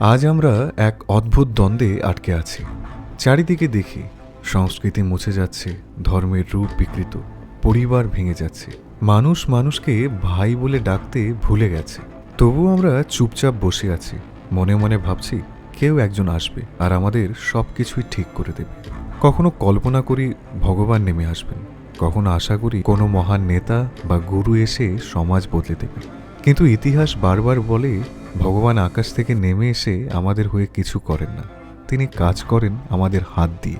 আজ আমরা এক অদ্ভুত দ্বন্দ্বে আটকে আছি। চারিদিকে দেখি, সংস্কৃতি মুছে যাচ্ছে, ধর্মের রূপ বিকৃত, পরিবার ভেঙে যাচ্ছে। মানুষ মানুষকে ভাই বলে ডাকতে ভুলে গেছে। তবু আমরা চুপচাপ বসে আছি। মনে মনে ভাবছি, কেউ একজন আসবে আর আমাদের সব কিছুই ঠিক করে দেবে। কখনো কল্পনা করি ভগবান নেমে আসবেন। কখনো আশা করি কোনো মহান নেতা বা গুরু এসে সমাজ বদলে দেবে কিন্তু ইতিহাস বারবার বলে ভগবান আকাশ থেকে নেমে এসে আমাদের হয়ে কিছু করেন না। তিনি কাজ করেন আমাদের হাত দিয়ে,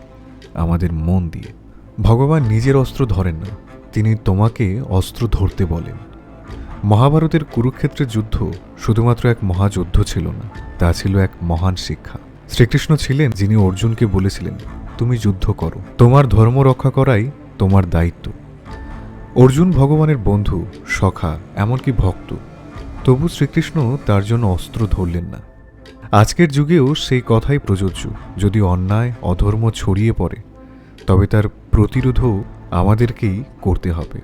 আমাদের মন দিয়ে। ভগবান নিজের অস্ত্র ধরেন না, তিনি তোমাকে অস্ত্র ধরতে বলেন। মহাভারতের কুরুক্ষেত্রের যুদ্ধ শুধুমাত্র এক মহাযুদ্ধ ছিল না, তা ছিল এক মহান শিক্ষা। শ্রীকৃষ্ণ ছিলেন যিনি অর্জুনকে বলেছিলেন, তুমি যুদ্ধ করো, তোমার ধর্ম রক্ষা করাই তোমার দায়িত্ব। অর্জুন ভগবানের বন্ধু, সখা, এমনকি ভক্ত তবু শ্রীকৃষ্ণ তার জন্য অস্ত্র ধরলেন না। আজকের যুগেও সেই কথাই প্রযোজ্য। যদি অন্যায়, অধর্ম ছড়িয়ে পড়ে, তবে তার প্রতিরোধও আমাদেরকেই করতে হবে।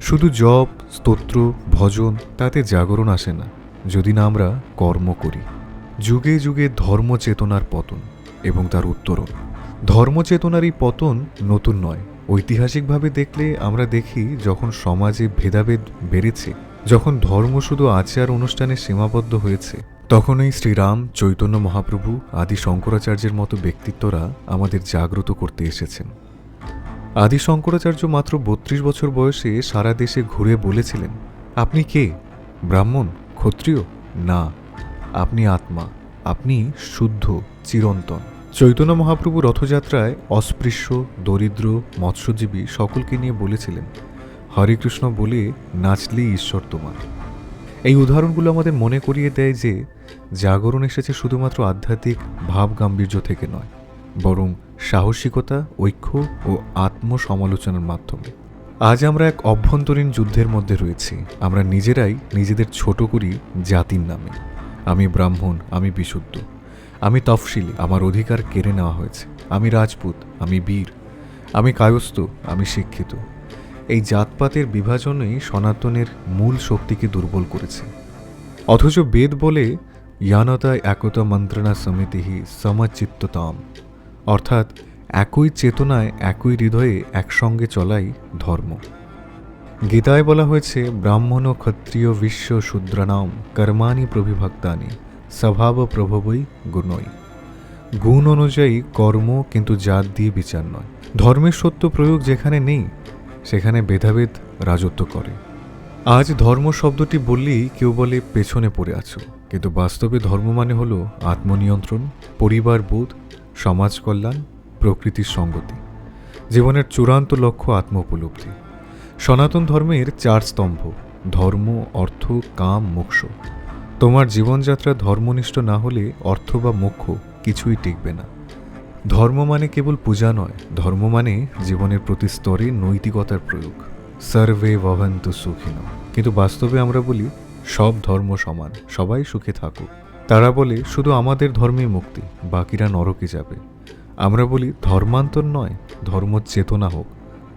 শুধু জপ, স্তোত্র, ভজন, তাতে জাগরণ আসে না, যদি না আমরা কর্ম করি। যুগে যুগে ধর্মচেতনার পতন এবং তার উত্তরণ। ধর্ম চেতনার এই পতন নতুন নয় ঐতিহাসিকভাবে দেখলে আমরা দেখি যখন সমাজে ভেদাভেদ বেড়েছে, যখন ধর্ম শুধু আচার অনুষ্ঠানে সীমাবদ্ধ হয়েছে তখনই শ্রীরাম, চৈতন্য মহাপ্রভু আদি শঙ্করাচার্যের মতো ব্যক্তিত্বরা আমাদের জাগ্রত করতে এসেছেন। আদি শঙ্করাচার্য মাত্র বত্রিশ বছর বয়সে সারা দেশে ঘুরে বলেছিলেন, আপনি কে? ব্রাহ্মণ? ক্ষত্রিয়? না। আপনি আত্মা। আপনি শুদ্ধ, চিরন্তন। চৈতন্য মহাপ্রভু রথযাত্রায় অস্পৃশ্য, দরিদ্র, মৎস্যজীবী সকলকে নিয়ে বলেছিলেন হরে কৃষ্ণ বলে নাচলেই ঈশ্বর তোমার। এই উদাহরণগুলো আমাদের মনে করিয়ে দেয় যে, জাগরণ এসেছে শুধুমাত্র আধ্যাত্মিক ভাব গাম্ভীর্য থেকে নয়, বরং সাহসিকতা, ঐক্য ও আত্মসমালোচনার মাধ্যমে। আজ আমরা এক অভ্যন্তরীণ যুদ্ধের মধ্যে রয়েছি। আমরা নিজেরাই নিজেদের ছোট করি জাতির নামে। আমি ব্রাহ্মণ, আমি বিশুদ্ধ। আমি তফসিলি আমার অধিকার কেড়ে নেওয়া হয়েছে। আমি রাজপুত, আমি বীর, আমি কায়স্থ, আমি শিক্ষিত। এই জাতপাতের বিভাজনই সনাতনের মূল শক্তিকে দুর্বল করেছে। অথচ বেদ বলে ইয়ানতা একতা মন্ত্রণা সমিতিহি সমচিত্ততাম। অর্থাৎ, একই চেতনায় একই হৃদয়ে একসঙ্গে চলাই ধর্ম। গীতায় বলা হয়েছে, ব্রাহ্মণ ক্ষত্রিয় বিশ্ব শূদ্রানাম, কর্মাণি প্রবিভক্তানি। স্বভাব প্রভবই গুণই গুণ অনুযায়ী কর্ম কিন্তু জাত দিয়ে বিচার নয়। ধর্মের সত্য প্রয়োগ যেখানে নেই, সেখানে ভেদাভেদ রাজত্ব করে। আজ ধর্ম শব্দটি বললেই কেউ বলে পেছনে পড়ে আছো, কিন্তু বাস্তবে ধর্ম মানে হলো আত্মনিয়ন্ত্রণ, পরিবার বোধ, সমাজ কল্যাণ, প্রকৃতির সঙ্গতি। জীবনের চূড়ান্ত লক্ষ্য আত্ম উপলব্ধি সনাতন ধর্মের চার স্তম্ভ, ধর্ম, অর্থ, কাম, মোক্ষ। তোমার জীবনযাত্রা ধর্মনিষ্ঠ না হলে অর্থ বা মোক্ষ কিছুই টিকবে না। ধর্ম মানে কেবল পূজা নয়, ধর্ম মানে জীবনের প্রতি স্তরে নৈতিকতার প্রয়োগ। সার্ভে ভবন্ত সুখিন। কিন্তু বাস্তবে আমরা বলি, সব ধর্ম সমান, সবাই সুখে থাকুক। তারা বলে, শুধু আমাদের ধর্মেই মুক্তি, বাকিরা নরকে যাবে। আমরা বলি, ধর্মান্তর নয়, ধর্ম চেতনা হোক।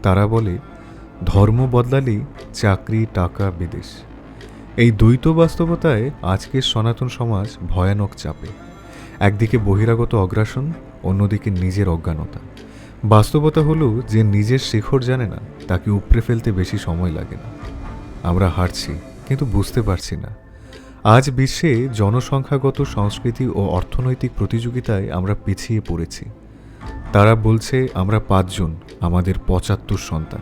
তারা বলে, ধর্ম বদলালেই চাকরি, টাকা, বিদেশ। এই দ্বৈত বাস্তবতায় আজকের সনাতন সমাজ ভয়ানক চাপে। একদিকে বহিরাগত অগ্রাসন, অন্যদিকে নিজের অজ্ঞানতা। বাস্তবতা হলো যে নিজের শিখর জানে না, তাকে উপড়ে ফেলতে বেশি সময় লাগে না। আমরা হারছি, কিন্তু বুঝতে পারছি না। আজ বিশ্বে জনসংখ্যাগত সংস্কৃতি ও অর্থনৈতিক প্রতিযোগিতায় আমরা পিছিয়ে পড়েছি। তারা বলছে, আমরা পাঁচজন, আমাদের পঁচাত্তর সন্তান।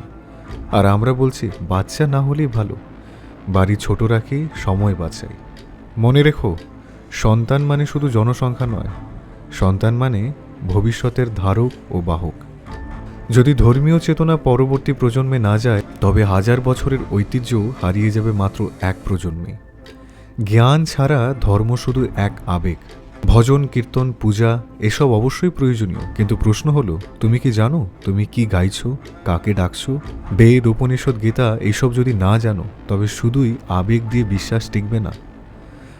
আর আমরা বলছি, বাচ্চা না হলেই ভালো। বাড়ি ছোট রাখি, সময় বাঁচাই মনে রেখো, সন্তান মানে শুধু জনসংখ্যা নয়। সন্তান মানে ভবিষ্যতের ধারক ও বাহক। যদি ধর্মীয় চেতনা পরবর্তী প্রজন্মে না যায়, তবে হাজার বছরের ঐতিহ্য হারিয়ে যাবে মাত্র এক প্রজন্মে। জ্ঞান ছাড়া ধর্ম শুধু এক আবেগ। ভজন, কীর্তন, পূজা, এসব অবশ্যই প্রয়োজনীয়। কিন্তু প্রশ্ন হলো, তুমি কি জানো? তুমি কি গাইছো? কাকে ডাকছো? বেদ, উপনিষদ, গীতা এইসব যদি না জানো, তবে শুধুই আবেগ দিয়ে বিশ্বাস টিকবে না।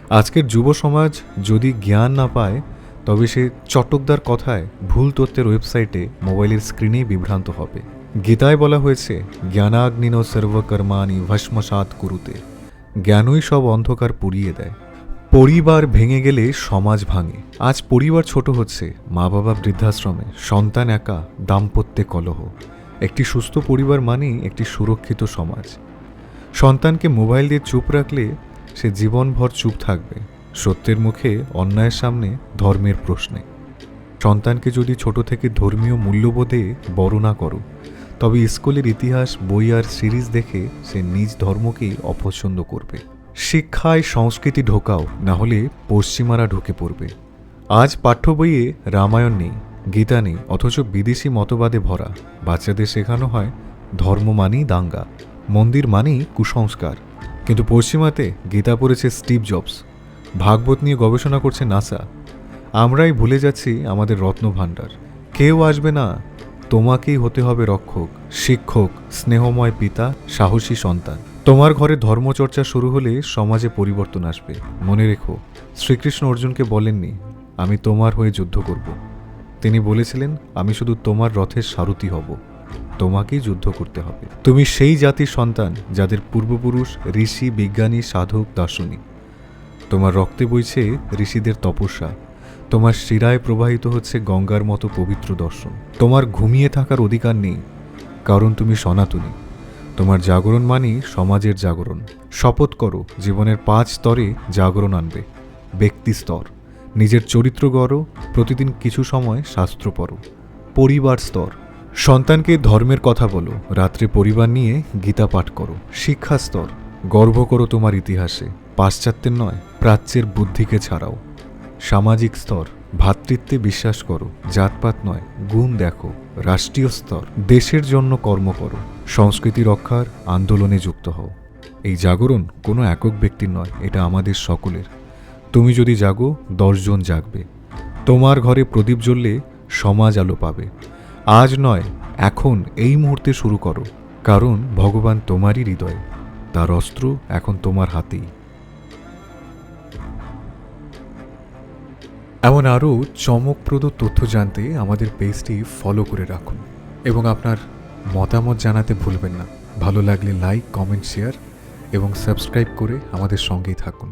আজকের যুব সমাজ যদি জ্ঞান না পায়, তবে সে চটকদার কথায় ভুল তথ্যের ওয়েবসাইটে, মোবাইলের স্ক্রিনেই বিভ্রান্ত হবে। গীতায় বলা হয়েছে জ্ঞানাগ্নিন সর্বকর্মাণি ভস্মসাত কুরুতে। জ্ঞানই সব অন্ধকার পুড়িয়ে দেয়। পরিবার ভেঙে গেলে সমাজ ভাঙে। আজ পরিবার ছোট হচ্ছে মা বাবা বৃদ্ধাশ্রমে, সন্তান একা, দাম্পত্যে কলহ। একটি সুস্থ পরিবার মানেই একটি সুরক্ষিত সমাজ। সন্তানকে মোবাইল দিয়ে চুপ রাখলে সে জীবনভর চুপ থাকবে, সত্যের মুখে, অন্যায়ের সামনে, ধর্মের প্রশ্নে। সন্তানকে যদি ছোট থেকে ধর্মীয় মূল্যবোধে বড় না করো, তবে স্কুলের ইতিহাস, বই আর সিরিজ দেখে সে নিজ ধর্মকেই অপছন্দ করবে। শিক্ষায় সংস্কৃতি ঢোকাও, না হলে পশ্চিমারা ঢুকে পড়বে। আজ পাঠ্য বইয়ে রামায়ণ নেই, গীতা নেই, অথচ বিদেশি মতবাদে ভরা। বাচ্চাদের শেখানো হয়, ধর্ম মানেই দাঙ্গা, মন্দির মানেই কুসংস্কার। কিন্তু পশ্চিমাতে গীতা পড়েছে স্টিভ জবস, ভাগবত নিয়ে গবেষণা করছে নাসা। আমরাই ভুলে যাচ্ছি আমাদের রত্নভাণ্ডার কেউ আসবে না, তোমাকেই হতে হবে রক্ষক, শিক্ষক, স্নেহময় পিতা, সাহসী সন্তান। তোমার ঘরে ধর্মচর্চা শুরু হলে সমাজে পরিবর্তন আসবে। মনে রেখো, শ্রীকৃষ্ণ অর্জুনকে বলেননি, আমি তোমার হয়ে যুদ্ধ করব। তিনি বলেছিলেন, আমি শুধু তোমার রথের সারথি হব। তোমাকেই যুদ্ধ করতে হবে। তুমি সেই জাতির সন্তান, যাদের পূর্বপুরুষ, ঋষি, বিজ্ঞানী, সাধক, দার্শনিক। তোমার রক্তে বইছে ঋষিদের তপস্যা। তোমার শিরায় প্রবাহিত হচ্ছে গঙ্গার মতো পবিত্র দর্শন। তোমার ঘুমিয়ে থাকার অধিকার নেই, কারণ তুমি সনাতনী। তোমার জাগরণ মানেই সমাজের জাগরণ। শপথ করো, জীবনের পাঁচ স্তরে জাগরণ আনবে। ব্যক্তি স্তর। নিজের চরিত্র গড়ো, প্রতিদিন কিছু সময় শাস্ত্র পড়ো। পরিবার স্তর। সন্তানকে ধর্মের কথা বলো, রাত্রে পরিবার নিয়ে গীতা পাঠ করো। শিক্ষা স্তর। গর্ব করো তোমার ইতিহাসে। পাশ্চাত্যের নয়, প্রাচ্যের বুদ্ধিকে ছাড়াও। সামাজিক স্তর। ভ্রাতৃত্বে বিশ্বাস করো, জাতপাত নয়, গুণ দেখো। রাষ্ট্রীয় স্তর। দেশের জন্য কর্ম করো। সংস্কৃতি রক্ষার আন্দোলনে যুক্ত হও। এই জাগরণ কোনো একক ব্যক্তির নয়, এটা আমাদের সকলের। তুমি যদি জাগো, দশজন জাগবে। তোমার ঘরে প্রদীপ জ্বললে সমাজ আলো পাবে। আজ নয়, এখন এই মুহূর্তে শুরু করো। কারণ ভগবান তোমারই হৃদয়, তার অস্ত্র এখন তোমার হাতেই। এমন আরও চমকপ্রদ তথ্য জানতে আমাদের পেজটি ফলো করে রাখুন এবং আপনার মতামত জানাতে ভুলবেন না। ভালো লাগলে লাইক কমেন্ট শেয়ার এবং সাবস্ক্রাইব করে আমাদের সঙ্গেই থাকুন।